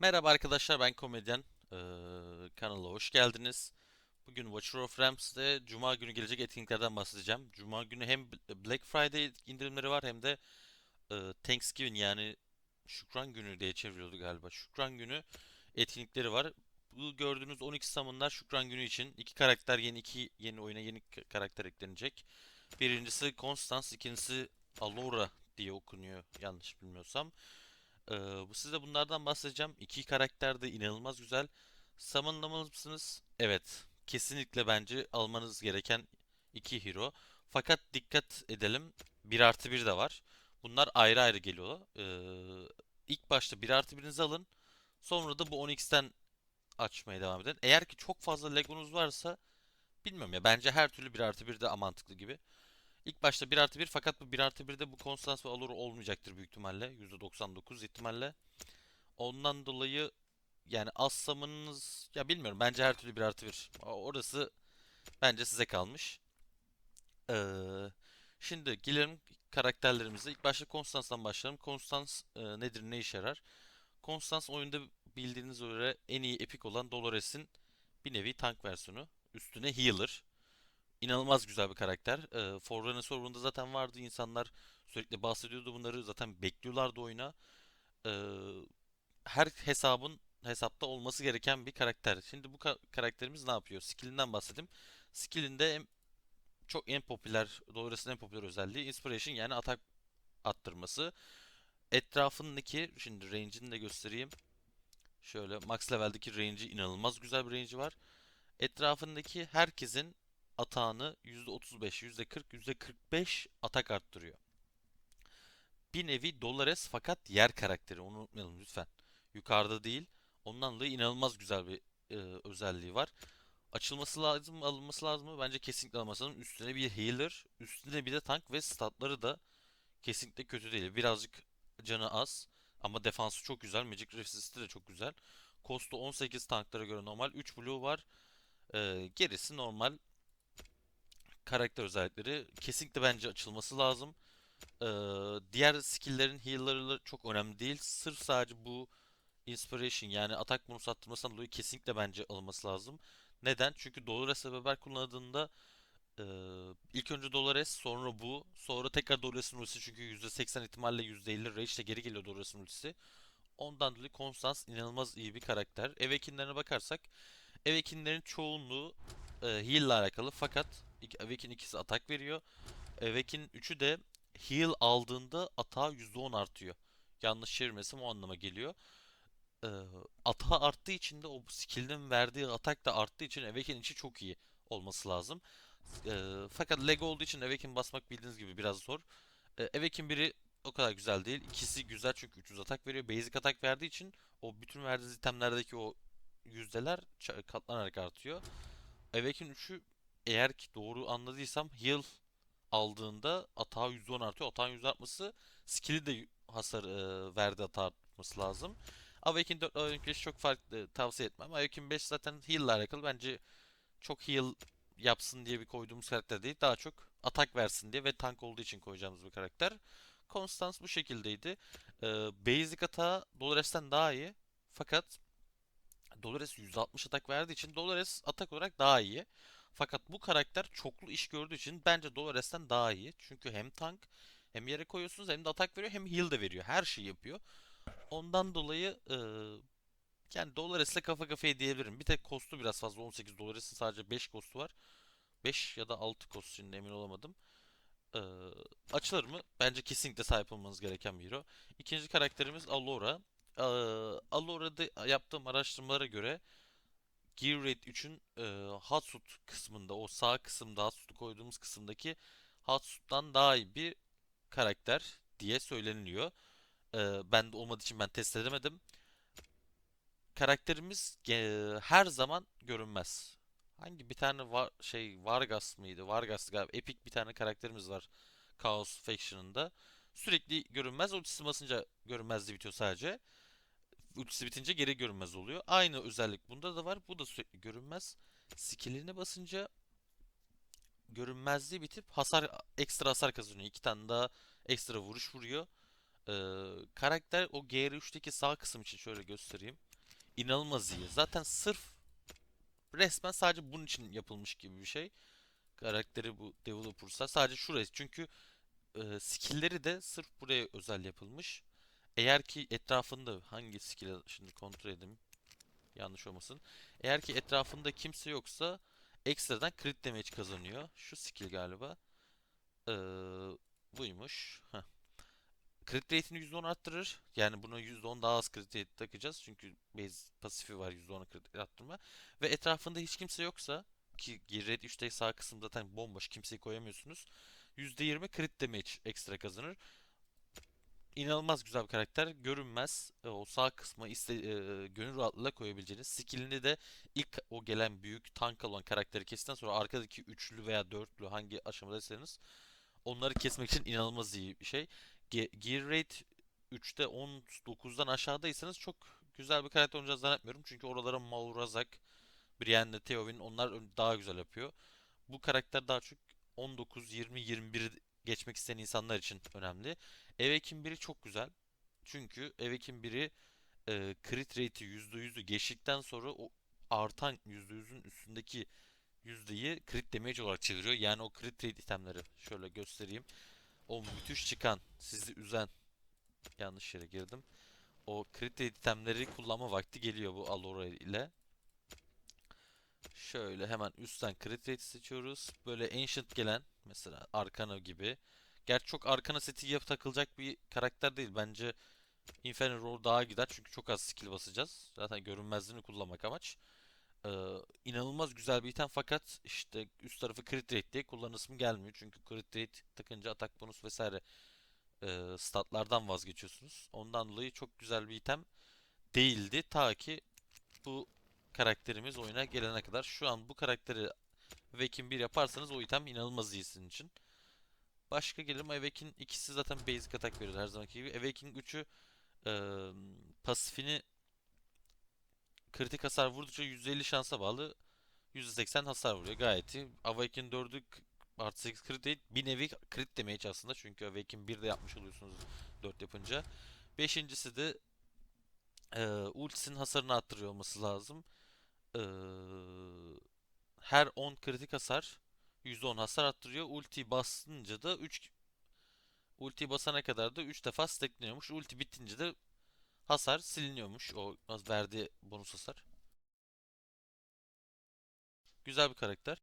Merhaba arkadaşlar ben komedyen Ee, kanala hoş geldiniz. Bugün Watcher of Rams'te Cuma günü gelecek etkinliklerden bahsedeceğim. Cuma günü hem Black Friday indirimleri var hem de e, Thanksgiving yani Şükran günü diye çeviriyordu galiba. Şükran günü etkinlikleri var. Bu gördüğünüz 12 summonlar Şükran günü için. iki karakter yeni iki yeni oyuna yeni karakter eklenecek. Birincisi Constance, ikincisi Alora diye okunuyor yanlış bilmiyorsam. Ee, size bunlardan bahsedeceğim. İki karakter de inanılmaz güzel. Summonlamalı mısınız? Evet. Kesinlikle bence almanız gereken iki hero. Fakat dikkat edelim. 1 artı 1 de var. Bunlar ayrı ayrı geliyor. Ee, ilk başta 1 artı 1'inizi alın. Sonra da bu 10x'ten açmaya devam edin. Eğer ki çok fazla legonuz varsa bilmiyorum ya bence her türlü 1 artı 1 de mantıklı gibi. İlk başta 1 artı 1 fakat bu 1 artı 1'de bu Constance ve Allure olmayacaktır büyük ihtimalle. %99 ihtimalle. Ondan dolayı yani az ya bilmiyorum bence her türlü 1 artı 1. Orası bence size kalmış. Ee, şimdi gelelim karakterlerimize. İlk başta Constance'dan başlayalım. Constance e, nedir, ne işe yarar? Constance oyunda bildiğiniz üzere en iyi epik olan Dolores'in bir nevi tank versiyonu. Üstüne healer. İnanılmaz güzel bir karakter. Ee, Forerunner serverında zaten vardı. İnsanlar sürekli bahsediyordu bunları. Zaten bekliyorlardı oyuna. Ee, her hesabın hesapta olması gereken bir karakter. Şimdi bu ka- karakterimiz ne yapıyor? Skill'inden bahsedeyim. Skill'inde en- çok en popüler, Dolores'in en popüler özelliği Inspiration yani atak attırması. Etrafındaki, şimdi range'ini de göstereyim. Şöyle max level'deki range'i inanılmaz güzel bir range'i var. Etrafındaki herkesin atağını %35, %40, %45 atak arttırıyor. Bir nevi Dolores fakat yer karakteri onu unutmayalım lütfen. Yukarıda değil. Ondan dolayı inanılmaz güzel bir e, özelliği var. Açılması lazım mı, alınması lazım mı? Bence kesinlikle alınması lazım. Üstüne bir healer, üstüne bir de tank ve statları da kesinlikle kötü değil. Birazcık canı az ama defansı çok güzel. Magic Resist'i de çok güzel. Costu 18 tanklara göre normal. 3 blue var. Ee, gerisi normal karakter özellikleri. Kesinlikle bence açılması lazım. Ee, diğer skill'lerin heal'ları çok önemli değil. Sırf sadece bu Inspiration yani atak bonus arttırmasından dolayı kesinlikle bence alınması lazım. Neden? Çünkü Dolores ve Beber kullanıldığında e, ilk önce Dolores sonra bu sonra tekrar Dolores'in ultisi çünkü %80 ihtimalle %50 Rage ile geri geliyor Dolores'in ultisi. Ondan dolayı Constance inanılmaz iyi bir karakter. Ev ekinlerine bakarsak ev ekinlerin çoğunluğu e, heal ile alakalı fakat ev ekin ikisi atak veriyor. Ev ekin 3'ü de heal aldığında atağı %10 artıyor. Yanlış çevirmesem o anlama geliyor. Ee, atağı arttığı için de o skill'in verdiği atak da arttığı için Awaken içi çok iyi olması lazım. Ee, fakat Lego olduğu için Awaken basmak bildiğiniz gibi biraz zor. Ee, Awaken biri o kadar güzel değil. İkisi güzel çünkü 300 atak veriyor. Basic atak verdiği için o bütün verdiğiniz itemlerdeki o yüzdeler katlanarak artıyor. Awaken 3'ü eğer ki doğru anladıysam heal aldığında atağı %10 artıyor. Atağın %10 artması skill'i de hasar e, verdi atağı artması lazım. Awaken 4 Awaken 5 çok farklı tavsiye etmem. Awaken 5 zaten heal ile alakalı bence çok heal yapsın diye bir koyduğumuz karakter değil. Daha çok atak versin diye ve tank olduğu için koyacağımız bir karakter. Constance bu şekildeydi. Ee, basic atağı Dolores'ten daha iyi. Fakat Dolores %60 atak verdiği için Dolores atak olarak daha iyi. Fakat bu karakter çoklu iş gördüğü için bence Dolores'ten daha iyi. Çünkü hem tank hem yere koyuyorsunuz hem de atak veriyor hem heal de veriyor. Her şeyi yapıyor. Ondan dolayı e, yani Dolores'le kafa kafaya diyebilirim. Bir tek kostu biraz fazla 18 Dolores'in sadece 5 kostu var. 5 ya da 6 kostu şimdi emin olamadım. E, açılır mı? Bence kesinlikle sahip olmanız gereken bir hero. İkinci karakterimiz Allura. E, Allura'da yaptığım araştırmalara göre Gear Rate 3'ün e, Hatsut kısmında o sağ kısımda Hatsut'u koyduğumuz kısımdaki Hatsut'tan daha iyi bir karakter diye söyleniliyor. Ee, ben de olmadığı için ben test edemedim. Karakterimiz her zaman görünmez. Hangi bir tane var, şey Vargas mıydı? Vargas galiba. Epic bir tane karakterimiz var. Chaos Faction'ında. Sürekli görünmez. Ultisi basınca görünmezliği bitiyor sadece. Ultisi bitince geri görünmez oluyor. Aynı özellik bunda da var. Bu da sürekli görünmez. Skill'ine basınca görünmezliği bitip hasar ekstra hasar kazanıyor. İki tane daha ekstra vuruş vuruyor. Ee, karakter o GR3'teki sağ kısım için şöyle göstereyim. İnanılmaz iyi. Zaten sırf resmen sadece bunun için yapılmış gibi bir şey. Karakteri bu developer'sa sadece şuraya. Çünkü e, skill'leri de sırf buraya özel yapılmış. Eğer ki etrafında hangi skill'e şimdi kontrol edeyim. Yanlış olmasın. Eğer ki etrafında kimse yoksa ekstradan crit damage kazanıyor. Şu skill galiba. Ee, buymuş. Heh. Crit rate'ini %10 arttırır. Yani buna %10 daha az crit rate takacağız. Çünkü base pasifi var %10 crit rate arttırma. Ve etrafında hiç kimse yoksa ki Red 3'te sağ kısım zaten bomboş kimseyi koyamıyorsunuz. %20 crit damage ekstra kazanır. İnanılmaz güzel bir karakter. Görünmez. E, O sağ kısma iste, e, gönül rahatlığıyla koyabileceğiniz. Skillini de ilk o gelen büyük tank olan karakteri kestikten sonra arkadaki üçlü veya dörtlü hangi aşamadaysanız onları kesmek için inanılmaz iyi bir şey. Ge- Gear rate 3'te 19'dan aşağıdaysanız çok güzel bir karakter oynayacağını zannetmiyorum. Çünkü oralara Maurazak, Brienne, Theowen onlar daha güzel yapıyor. Bu karakter daha çok 19, 20, 21 geçmek isteyen insanlar için önemli. Evekin 1'i çok güzel. Çünkü Evekin 1'i e, crit rate'i %100'ü geçtikten sonra o artan %100'ün üstündeki yüzdeyi crit damage olarak çeviriyor. Yani o crit rate itemleri şöyle göstereyim. O müthiş çıkan, sizi üzen yanlış yere girdim. O rate itemleri kullanma vakti geliyor bu Alora ile. Şöyle hemen üstten crit rate seçiyoruz. Böyle ancient gelen mesela Arcana gibi. Gerçi çok Arcana seti yapıp takılacak bir karakter değil. Bence Inferno Roar daha gider çünkü çok az skill basacağız. Zaten görünmezliğini kullanmak amaç. Ee, inanılmaz güzel bir item fakat işte üst tarafı crit rate diye kullanısım gelmiyor. Çünkü crit rate takınca atak bonus vesaire e, statlardan vazgeçiyorsunuz. Ondan dolayı çok güzel bir item değildi. Ta ki bu karakterimiz oyuna gelene kadar. Şu an bu karakteri Awaken 1 yaparsanız o item inanılmaz iyi sizin için. Başka gelirim Awaken ikisi zaten basic atak veriyor her zamanki gibi. Awaken 3'ü e, pasifini kritik hasar vurdukça %50 şansa bağlı %80 hasar vuruyor. Gayet iyi. Awaken 4'ü k- artı 8 crit değil. Bir nevi crit damage aslında. Çünkü Awaken 1 de yapmış oluyorsunuz 4 yapınca. Beşincisi de e, ultisinin hasarını arttırıyor olması lazım. E, her 10 kritik hasar %10 hasar arttırıyor. Ulti basınca da 3 ulti basana kadar da 3 defa stackleniyormuş. Ulti bitince de hasar siliniyormuş. O verdiği bonus hasar. Güzel bir karakter.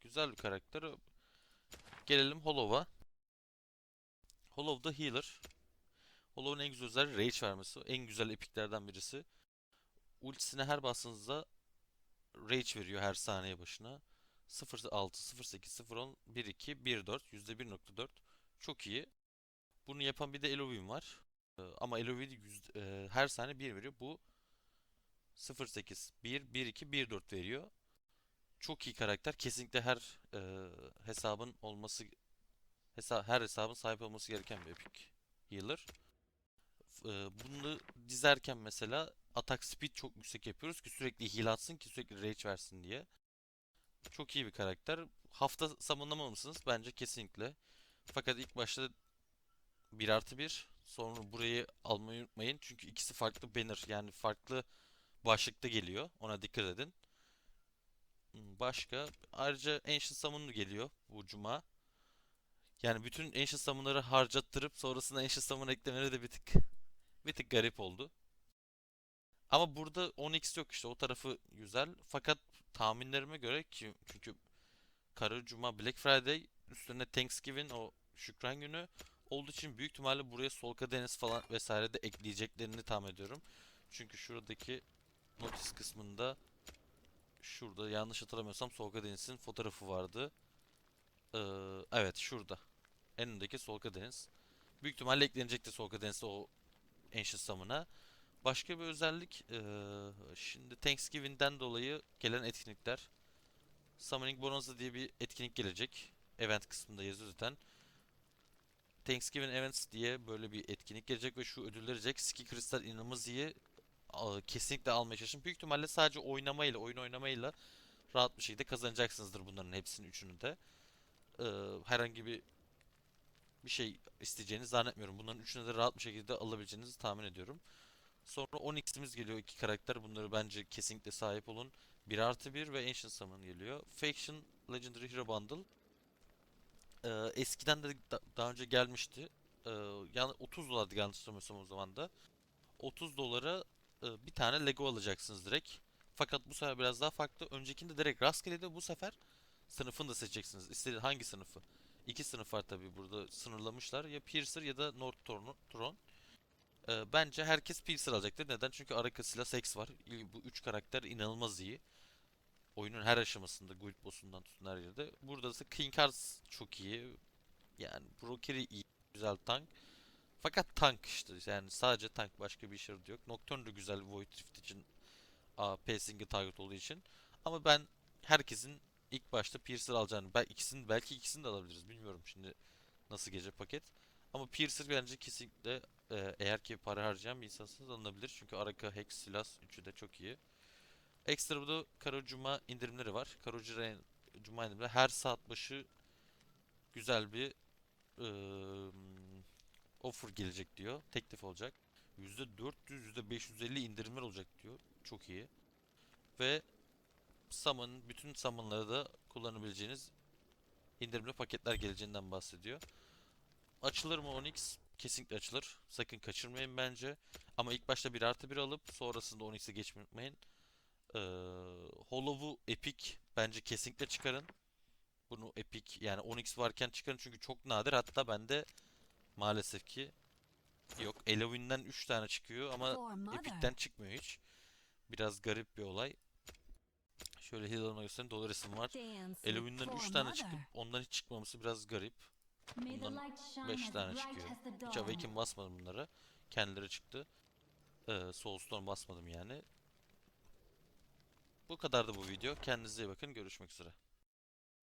Güzel bir karakter. Gelelim Hollow'a. Hollow da healer. Hollow'un en güzel özelliği rage vermesi. En güzel epiklerden birisi. Ultisine her bastığınızda rage veriyor her saniye başına. 0.6, 0.8, 0.10, 1.2, 1.4, %1.4. Çok iyi. Bunu yapan bir de Elovin var. Ee, ama Elovin e, her saniye 1 veriyor. Bu 0.8, 1, 1.2, 1.4 veriyor. Çok iyi karakter. Kesinlikle her e, hesabın olması hesa her hesabın sahip olması gereken bir epic healer. E, bunu dizerken mesela atak speed çok yüksek yapıyoruz ki sürekli heal atsın ki sürekli rage versin diye. Çok iyi bir karakter. Hafta summonlama mısınız? Bence kesinlikle. Fakat ilk başta 1 artı 1 sonra burayı almayı unutmayın. Çünkü ikisi farklı banner yani farklı başlıkta geliyor. Ona dikkat edin. Hmm, Başka ayrıca Ancient Summon geliyor bu cuma. Yani bütün Ancient Summon'ları harcattırıp sonrasında Ancient Summon eklemeleri de bir tık bir tık garip oldu. Ama burada 10x yok işte o tarafı güzel. Fakat tahminlerime göre ki çünkü Kara Cuma Black Friday üstüne Thanksgiving o Şükran günü olduğu için büyük ihtimalle buraya Solka Deniz falan vesaire de ekleyeceklerini tahmin ediyorum. Çünkü şuradaki notis kısmında şurada yanlış hatırlamıyorsam Solka Deniz'in fotoğrafı vardı. Ee, evet şurada. En öndeki Solka Deniz. Büyük ihtimalle eklenecektir Solka Deniz'e o Ancient Summon'a. Başka bir özellik eee, şimdi Thanksgiving'den dolayı gelen etkinlikler. Summoning Bonanza diye bir etkinlik gelecek. Event kısmında yazıyor zaten. Thanksgiving Events diye böyle bir etkinlik gelecek ve şu ödülleri verecek. Ski Crystal inanılmaz iyi. kesinlikle almaya çalışın. Büyük ihtimalle sadece oynamayla, oyun oynamayla rahat bir şekilde kazanacaksınızdır bunların hepsinin üçünü de. Ee, herhangi bir bir şey isteyeceğinizi zannetmiyorum. Bunların üçünü de rahat bir şekilde alabileceğinizi tahmin ediyorum. Sonra 10x'imiz geliyor iki karakter. Bunları bence kesinlikle sahip olun. 1 artı 1 ve Ancient Summon geliyor. Faction Legendary Hero Bundle. Ee, eskiden de da- daha önce gelmişti. Ee, yani 30 dolardı yanlış hatırlamıyorsam o zaman da. 30 dolara e, bir tane Lego alacaksınız direkt. Fakat bu sefer biraz daha farklı. Öncekinde direkt rastgeleydi. Bu sefer sınıfını da seçeceksiniz. İstediğiniz hangi sınıfı? İki sınıf var tabii burada sınırlamışlar. Ya Piercer ya da North Ee, bence herkes Piercer alacaktır. Neden? Çünkü Arakas'ıyla Sex var. Bu üç karakter inanılmaz iyi. Oyunun her aşamasında, Guild Boss'undan tutun her yerde. Burada ise King çok iyi. Yani Brokeri iyi, güzel tank. Fakat tank işte yani sadece tank başka bir yaradığı yok. Nocturne de güzel Void Rift için AP single target olduğu için. Ama ben herkesin ilk başta Piercer alacağını, belki ikisini, belki ikisini de alabiliriz bilmiyorum şimdi nasıl gece paket. Ama Piercer bence kesinlikle e, eğer ki para harcayan bir insansınız alınabilir. Çünkü Araka, Hex, Silas üçü de çok iyi. Ekstra burada Karo Cuma indirimleri var. Karo Cuma indirimleri her saat başı güzel bir eee, offer gelecek diyor. Teklif olacak. %400, %550 indirimler olacak diyor. Çok iyi. Ve Summon, bütün Summon'ları da kullanabileceğiniz indirimli paketler geleceğinden bahsediyor. Açılır mı Onyx? Kesinlikle açılır. Sakın kaçırmayın bence. Ama ilk başta 1 artı 1 alıp sonrasında Onyx'e geçmeyi unutmayın. Ee, Hollow'u Epic bence kesinlikle çıkarın. Bunu Epic yani Onyx varken çıkarın çünkü çok nadir. Hatta bende maalesef ki yok. Elovin'den 3 tane çıkıyor ama. Epic'ten çıkmıyor hiç. Biraz garip bir olay. Şöyle Hilal'ına göstereyim. Dolu resim var. For 3 tane çıkıp ondan hiç çıkmaması biraz garip. Bundan light shine 5 as tane çıkıyor. Hiç. Awaken basmadım bunlara. Kendileri çıktı. Ee, Soulstorm basmadım yani. Bu kadardı bu video. Kendinize iyi bakın. Görüşmek üzere.